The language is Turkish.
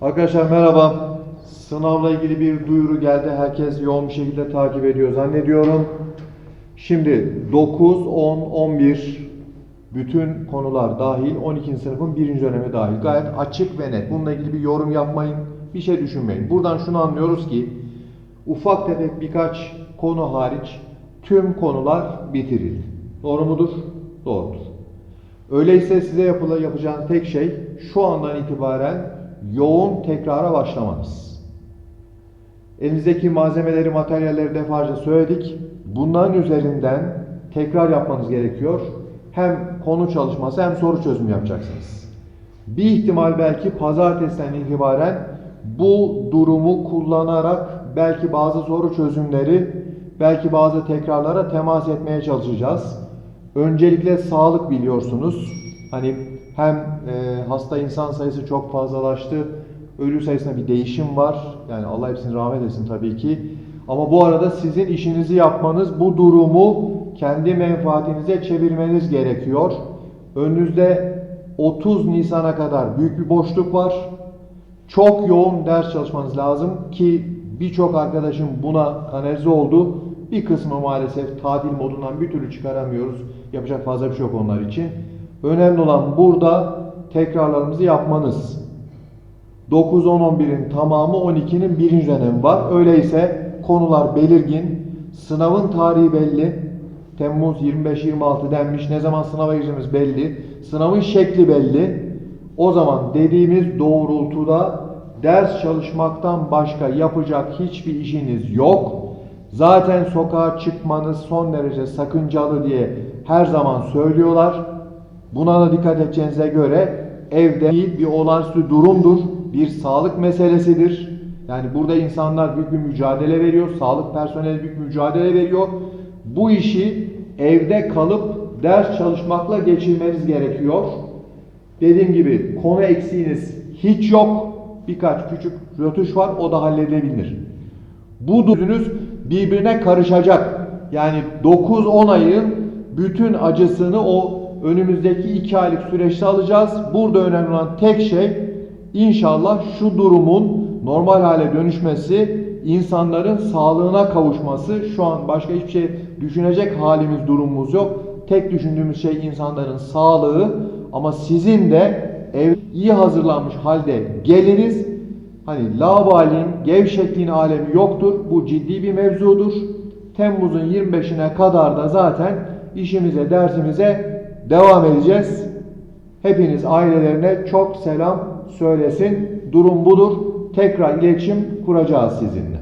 Arkadaşlar merhaba. Sınavla ilgili bir duyuru geldi. Herkes yoğun bir şekilde takip ediyor zannediyorum. Şimdi 9, 10, 11 bütün konular dahil 12. sınıfın birinci dönemi dahil. Gayet açık ve net. Bununla ilgili bir yorum yapmayın. Bir şey düşünmeyin. Buradan şunu anlıyoruz ki ufak tefek birkaç konu hariç tüm konular bitirildi. Doğru mudur? Doğrudur. Öyleyse size yapıla yapacağınız tek şey şu andan itibaren yoğun tekrara başlamanız. Elinizdeki malzemeleri, materyalleri defalarca söyledik. Bunların üzerinden tekrar yapmanız gerekiyor. Hem konu çalışması hem soru çözümü yapacaksınız. Bir ihtimal belki pazartesiden itibaren bu durumu kullanarak belki bazı soru çözümleri, belki bazı tekrarlara temas etmeye çalışacağız. Öncelikle sağlık biliyorsunuz. Hani hem e, hasta insan sayısı çok fazlalaştı. Ölü sayısında bir değişim var. Yani Allah hepsini rahmet etsin tabii ki. Ama bu arada sizin işinizi yapmanız, bu durumu kendi menfaatinize çevirmeniz gerekiyor. Önünüzde 30 Nisan'a kadar büyük bir boşluk var. Çok yoğun ders çalışmanız lazım ki birçok arkadaşım buna kanalize oldu. Bir kısmı maalesef tatil modundan bir türlü çıkaramıyoruz. Yapacak fazla bir şey yok onlar için. Önemli olan burada tekrarlarımızı yapmanız. 9, 10, 11'in tamamı 12'nin birinci dönemi var. Öyleyse konular belirgin. Sınavın tarihi belli. Temmuz 25-26 denmiş. Ne zaman sınava gireceğimiz belli. Sınavın şekli belli. O zaman dediğimiz doğrultuda ders çalışmaktan başka yapacak hiçbir işiniz yok. Zaten sokağa çıkmanız son derece sakıncalı diye her zaman söylüyorlar. Buna da dikkat edeceğinize göre evde değil bir olağanüstü durumdur. Bir sağlık meselesidir. Yani burada insanlar büyük bir mücadele veriyor. Sağlık personeli büyük mücadele veriyor. Bu işi evde kalıp ders çalışmakla geçirmeniz gerekiyor. Dediğim gibi konu eksiğiniz hiç yok. Birkaç küçük rötuş var. O da halledilebilir. Bu düzünüz birbirine karışacak. Yani 9-10 ayın bütün acısını o önümüzdeki 2 aylık süreçte alacağız. Burada önemli olan tek şey inşallah şu durumun normal hale dönüşmesi, insanların sağlığına kavuşması. Şu an başka hiçbir şey düşünecek halimiz, durumumuz yok. Tek düşündüğümüz şey insanların sağlığı ama sizin de ev iyi hazırlanmış halde geliniz Hani lavalin, gevşekliğin alemi yoktur. Bu ciddi bir mevzudur. Temmuz'un 25'ine kadar da zaten işimize, dersimize devam edeceğiz. Hepiniz ailelerine çok selam söylesin. Durum budur. Tekrar iletişim kuracağız sizinle.